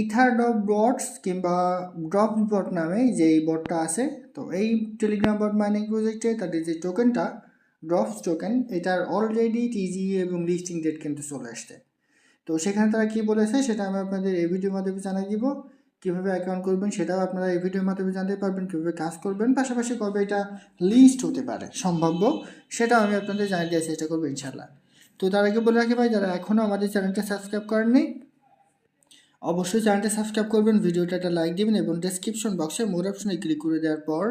Ether drop bots কিংবা drop bot নামে যে এই বটটা আছে, তো এই টেলিগ্রাম বট মাইনিং প্রজেক্টে তাদের যে টোকেনটা ড্রপস টোকেন এটার অলরেডি টিজি এবং লিস্টিং ডেট কিন্তু চলে আসছে। তো সেখানে তারা কী বলেছে, সেটা আমি আপনাদের এই ভিডিওর মাধ্যমে জানাই দিব। কীভাবে অ্যাকাউন্ট করবেন, সেটাও আপনারা এই ভিডিওর মাধ্যমে জানতে পারবেন, কীভাবে কাজ করবেন। পাশাপাশি কবে এটা লিস্ট হতে পারে, সম্ভাব্য, সেটাও আমি আপনাদের জানিয়ে দেওয়ার চেষ্টা করব ইনশাল্লাহ তো তার আগে বলে রাখি ভাই, যারা এখনও আমাদের চ্যানেলটা সাবস্ক্রাইব করেননি অবশ্যই চ্যানেলটা সাবস্ক্রাইব করবেন, ভিডিওটা একটা লাইক দিবেন এবং ডেসক্রিপশন বক্সে মোর অপশনে ক্লিক করে দেওয়ার পর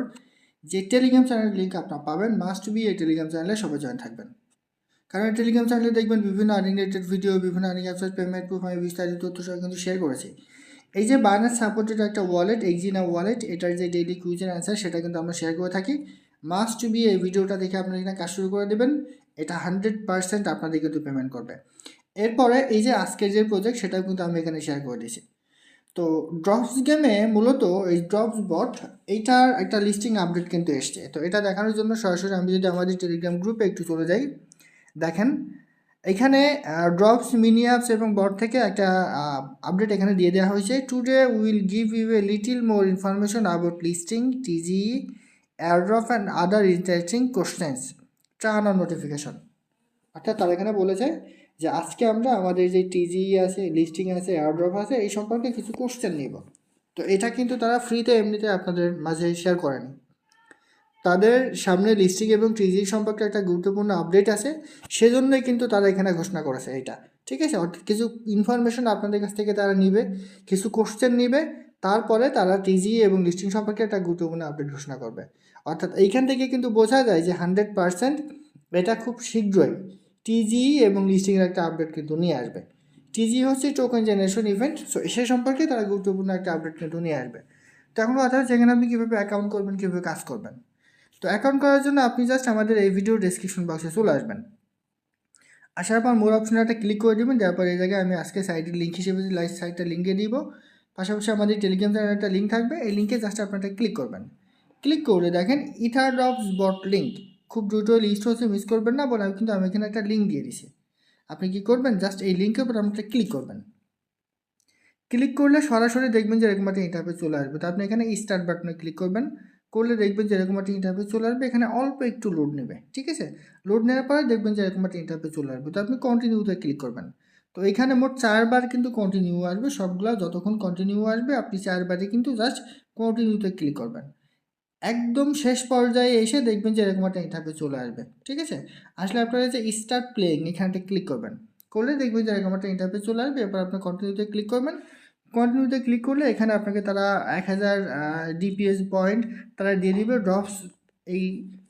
যে টেলিগ্রাম চ্যানেলের লিঙ্ক আপনার পাবেন মাস্ট বি এই টেলিগ্রাম চ্যানেলে সবাই জয়েন থাকবেন। কারণ টেলিগ্রাম চ্যানেলে দেখবেন বিভিন্ন আর্নিং রিলেটেড ভিডিও বিভিন্ন আর্নিং অ্যাপসের পেমেন্ট প্রুফ আমি বিস্তারিত তথ্য সহ কিন্তু শেয়ার করেছি। এই যে বাইনান্স সাপোর্টেড একটা ওয়ালেট এক্সিনা ওয়ালেট এটার যে ডেইলি কুইজের অ্যান্সার সেটা কিন্তু আমরা শেয়ার করে থাকি। মাস্ট বি এই ভিডিওটা দেখে আপনারা এখানে কাজ শুরু করে দেবেন, এটা হান্ড্রেড পার্সেন্ট আপনাদের কিন্তু পেমেন্ট করবে। এরপরে এই যে আজকের যে প্রজেক্ট সেটাও কিন্তু আমি এখানে শেয়ার করে দিয়েছি। তো ড্রপস গেমে মূলত এই ড্রপস বট এইটার একটা লিস্টিং আপডেট কিন্তু এসছে। তো এটা দেখানোর জন্য সরাসরি আমি যদি আমাদের টেলিগ্রাম গ্রুপে একটু চলে যাই, দেখেন, এখানে ড্রপস মিনি অ্যাপস এবং বট থেকে একটা আপডেট এখানে দিয়ে দেওয়া হয়েছে। Today will give you a little more information about listing TG airdrop and other interesting questions Tron notification অর্থাৎ তারা এখানে বলেছে যে আজকে আমরা আমাদের যে টিজি আছে লিস্টিং আছে এয়ারড্রপ আছে, এই সম্পর্কে কিছু কোশ্চেন নিব। তো এটা কিন্তু তারা ফ্রিতে এমনিতে আপনাদের মাঝে শেয়ার করেনি। তাদের সামনে লিস্টিং এবং টিজি সম্পর্কে একটা গুরুত্বপূর্ণ আপডেট আছে, সেজন্যই কিন্তু তারা এখানে ঘোষণা করেছে এটা। ঠিক আছে? অর্থাৎ কিছু ইনফরমেশন আপনাদের কাছ থেকে তারা নিবে, কিছু কোশ্চেন নিবে, তারপরে তারা টিজি এবং লিস্টিং সম্পর্কে একটা গুরুত্বপূর্ণ আপডেট ঘোষণা করবে। অর্থাৎ এইখান থেকে কিন্তু বোঝা যায় যে হান্ড্রেড পারসেন্ট এটা খুব শীঘ্রই টিজি এবং লিস্টিংয়ের একটা আপডেট কিন্তু নিয়ে আসবে। টিজি হচ্ছে টোকেন জেনারেশন ইভেন্ট সো সে সম্পর্কে তারা গুরুত্বপূর্ণ একটা আপডেট কিন্তু নিয়ে আসবে। তো এখন কথা হচ্ছে এখানে আপনি কীভাবে অ্যাকাউন্ট করবেন, কীভাবে কাজ করবেন। তো অ্যাকাউন্ট করার জন্য আপনি জাস্ট আমাদের এই ভিডিও ডিসক্রিপশন বক্সে চলে আসবেন। আসার পর মোর অপশনে একটা ক্লিক করে দেবেন তারপর এই জায়গায় আমি আজকে সাইটের লিঙ্ক হিসেবে লাইভ সাইটটা লিঙ্কে দিব। পাশাপাশি আমাদের টেলিগ্রাম চ্যানেল একটা লিঙ্ক থাকবে, এই লিঙ্কে জাস্ট আপনারা ক্লিক করবেন। ক্লিক করে দেখেন ইথার ড্রপস বট লিঙ্ক খুব দ্রুত লিস্ট হচ্ছে মিস করবেন না বলে আমি কিন্তু আমি এখানে একটা লিঙ্ক দিয়ে দিছি আপনি কি করবেন? জাস্ট এই লিঙ্কের উপর আপনি ক্লিক করবেন। ক্লিক করলে সরাসরি দেখবেন যে এরকম একটা ইন্টারভিউ চলে আসবে। তো আপনি এখানে স্টার্ট বাটনে ক্লিক করবেন। করলে দেখবেন যে এরকম একটা ইন্টারভিউ চলে আসবে। এখানে অল্প একটু লোড নেবে, ঠিক আছে? লোড নেওয়ার পরে দেখবেন যে এরকম একটা ইন্টারভিউ চলে আসবে। তো আপনি কন্টিনিউতে ক্লিক করবেন। তো এখানে মোট চারবার কিন্তু কন্টিনিউ আসবে। সবগুলো যতক্ষণ কন্টিনিউ আসবে, আপনি চারবারে কিন্তু জাস্ট কন্টিনিউতে ক্লিক করবেন। একদম শেষ পর্যায়ে এসে দেখবেন যে এরকম একটা ইন্টারভিউ চলে আসবে। ঠিক আছে? আসলে আপনারা যে স্টার্ট প্লেয়িং এখানটা ক্লিক করবেন। করলে দেখবেন যে এরকম একটা ইন্টারভিউ চলে আসবে, এরপর আপনি কন্টিনিউতে ক্লিক করবেন। কন্টিনিউতে ক্লিক করলে এখানে আপনাকে তারা এক হাজার ডিপিএস পয়েন্ট তারা দিয়ে দিবে ড্রপস এই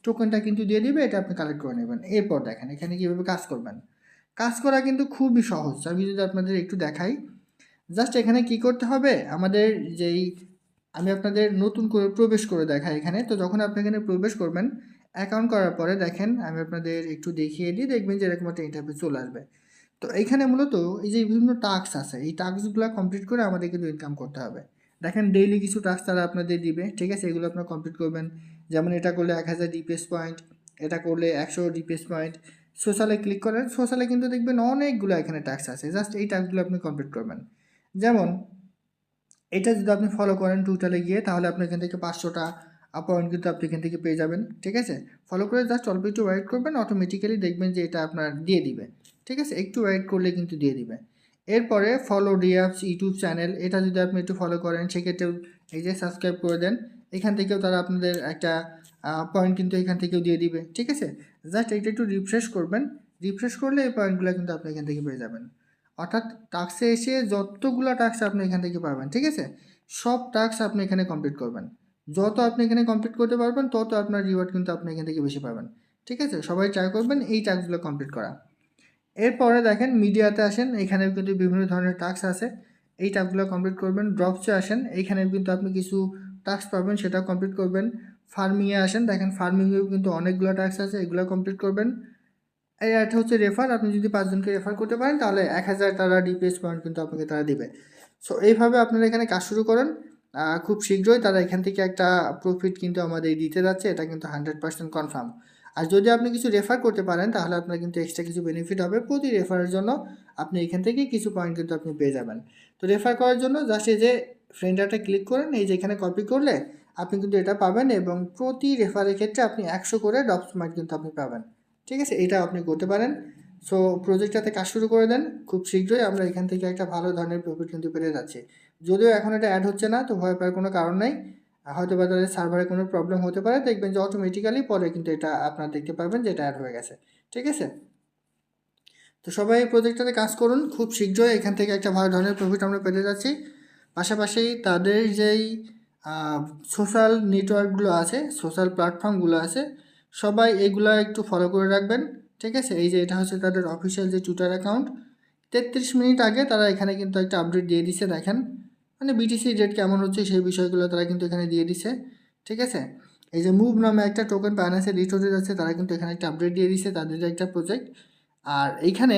টোকেনটা কিন্তু দিয়ে দিবে, এটা আপনি কালেক্ট করে নেবেন। এরপর দেখেন, এখানে কীভাবে কাজ করবেন। কাজ করা কিন্তু খুবই সহজ। আমি যদি আপনাদের একটু দেখাই জাস্ট এখানে কি করতে হবে? আমাদের যেই আমি আপনাদের নতুন করে প্রবেশ করে দেখাই এখানে। তো যখন আপনি এখানে প্রবেশ করবেন অ্যাকাউন্ট করার পরে দেখেন, আমি আপনাদের একটু দেখিয়ে দিই, দেখবেন যে এরকম একটা ইন্টারভিউ চলে আসবে। তো এইখানে মূলত এই যে বিভিন্ন টাস্ক আছে, এই টাস্কগুলো কমপ্লিট করে আমাদের কিন্তু ইনকাম করতে হবে। দেখেন ডেইলি কিছু টাস্ক তারা আপনাদের দিবে, ঠিক আছে? এগুলো আপনারা কমপ্লিট করবেন। যেমন এটা করলে এক হাজার ডিপিএস পয়েন্ট এটা করলে একশো ডিপিএস পয়েন্ট সোশ্যালে ক্লিক করেন সোশ্যালে কিন্তু দেখবেন অনেকগুলো এখানে টাস্ক আছে। জাস্ট এই টাস্কগুলো আপনি কমপ্লিট করবেন। যেমন এটা যদি আপনি ফলো করেন টুইটারে গিয়ে, তাহলে আপনি এখান থেকে পাঁচশোটা পয়েন্ট কিন্তু আপনি এখান থেকে পেয়ে যাবেন, ঠিক আছে? ফলো করে জাস্ট অল্প একটু ওয়েট করবেন অটোমেটিক্যালি দেখবেন যে এটা আপনার দিয়ে দিবে, ঠিক আছে? একটু ওয়েট করলে কিন্তু দিয়ে দিবে। এরপরে ফলো ডিঅ্যাপস ইউটিউব চ্যানেল এটা যদি আপনি একটু ফলো করেন, সেক্ষেত্রেও এই যে সাবস্ক্রাইব করে দেন, এখান থেকেও তারা আপনাদের একটা পয়েন্ট কিন্তু এখান থেকেও দিয়ে দিবে, ঠিক আছে? জাস্ট এটা একটু রিফ্রেশ করবেন রিফ্রেশ করলে এই পয়েন্টগুলো কিন্তু আপনি এখান থেকে পেয়ে যাবেন। অর্থাৎ টাক্সে এসে যতগুলো টাক্স আপনি এখান থেকে পাবেন, ঠিক আছে? সব টাক্স আপনি এখানে কমপ্লিট করবেন। যত আপনি এখানে কমপ্লিট করতে পারবেন, তত আপনার রিওয়ার্ড কিন্তু আপনি এখান থেকে বেশি পাবেন, ঠিক আছে? সবাই ট্রাই করবেন এই টাস্কগুলো কমপ্লিট করা। এরপরে দেখেন মিডিয়াতে আসেন, এখানেও কিন্তু বিভিন্ন ধরনের টাস্ক আছে। এই টাস্কগুলো কমপ্লিট করবেন ড্রপসে আসেন এইখানেও কিন্তু আপনি কিছু টাস্ক পাবেন, সেটাও কমপ্লিট করবেন। ফার্মিংয়ে আসেন, দেখেন ফার্মিংয়েও কিন্তু অনেকগুলো টাস্ক আছে, এগুলো কমপ্লিট করবেন। এই একটা হচ্ছে রেফার আপনি যদি পাঁচজনকে রেফার করতে পারেন, তাহলে এক হাজার তারা ডিপিএস পয়েন্ট কিন্তু আপনাকে তারা দিবে। সো এইভাবে আপনারা এখানে কাজ শুরু করেন। খুব শীঘ্রই তারা এখান থেকে একটা প্রফিট কিন্তু আমাদের দিতে যাচ্ছে এটা কিন্তু হান্ড্রেড পার্সেন্ট কনফার্ম আর যদি আপনি কিছু রেফার করতে পারেন, তাহলে আপনার কিন্তু এক্সট্রা কিছু বেনিফিট হবে। প্রতি রেফারের জন্য আপনি এখান থেকে কিছু পয়েন্ট কিন্তু আপনি পেয়ে যাবেন। তো রেফার করার জন্য জাস্ট এই যে ফ্রেন্ডারটা ক্লিক করেন, এই যে এখানে কপি করলে আপনি কিন্তু এটা পাবেন এবং প্রতি রেফারের ক্ষেত্রে আপনি একশো করে ডপস মার্ক কিন্তু আপনি পাবেন। ঠিক আছে? এটা আপনি করতে পারেন। সো প্রজেক্টটাতে কাজ শুরু করে দেন। খুব শীঘ্রই আমরা এখান থেকে একটা ভালো ধরনের প্রফিট কিন্তু পেয়ে যাচ্ছি। যদিও এখন এটা অ্যাড হচ্ছে না, তো ভয় পাওয়ার কোনো কারণ নেই। হয়তো বা তাদের সার্ভারে কোনো প্রবলেম হতে পারে। দেখবেন যে অটোমেটিক্যালি পরে কিন্তু এটা আপনারা দেখতে পারবেন যে এটা অ্যাড হয়ে গেছে। ঠিক আছে? তো সবাই এই প্রজেক্টটাতে কাজ করুন। খুব শীঘ্রই এখান থেকে একটা ভালো ধরনের প্রফিট আমরা পেতে যাচ্ছি। পাশাপাশি তাদের যেই সোশ্যাল নেটওয়ার্কগুলো আছে সোশ্যাল প্ল্যাটফর্মগুলো আছে সবাই এগুলো একটু ফলো করে রাখবেন, ঠিক আছে? এই যে এটা হচ্ছে তাদের অফিসিয়াল যে টুইটার অ্যাকাউন্ট তেত্রিশ মিনিট আগে তারা এখানে কিন্তু একটা আপডেট দিয়ে দিছে, দেখেন। মানে বিটিসি রেট কেমন হচ্ছে সেই বিষয়গুলো তারা কিন্তু এখানে দিয়ে দিছে, ঠিক আছে? এই যে মুভ নামে একটা টোকেন বাইন্যান্সে লিস্ট হতে যাচ্ছে, তারা কিন্তু এখানে একটা আপডেট দিয়ে দিছে, তাদের একটা প্রজেক্ট আর এইখানে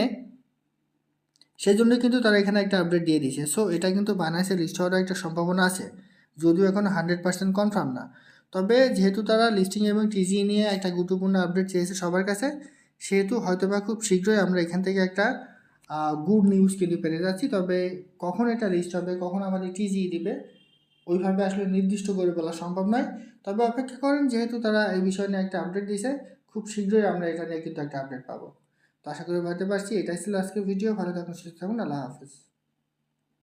সেই জন্য কিন্তু তারা এখানে একটা আপডেট দিয়ে দিয়েছে। সো এটা কিন্তু বাইন্যান্সে লিস্ট হওয়ার একটা সম্ভাবনা আছে। যদিও এখন হান্ড্রেড পার্সেন্ট কনফার্ম না। তবে যেহেতু তারা লিস্টিং এবং টিজি নিয়ে একটা গুরুত্বপূর্ণ আপডেট চেয়েছে সবার কাছে, সেহেতু হয়তোবা খুব শীঘ্রই আমরা এখান থেকে একটা গুড নিউজ কিন্তু পেতে যাচ্ছি। তবে কখন এটা লিস্ট হবে, কখন আমাদের টিজি দিবে, ওইভাবে আসলে নির্দিষ্ট করে বলা সম্ভব নয়। তবে অপেক্ষা করেন, যেহেতু তারা এই বিষয় নিয়ে একটা আপডেট দিয়েছে, খুব শীঘ্রই আমরা এটা নিয়ে কিন্তু একটা আপডেট পাবো। তো আশা করি বলতে পারছি, এটাই ছিল আজকের ভিডিও ভালো থাকুন, সুস্থ থাকুন, আল্লাহ হাফিজ।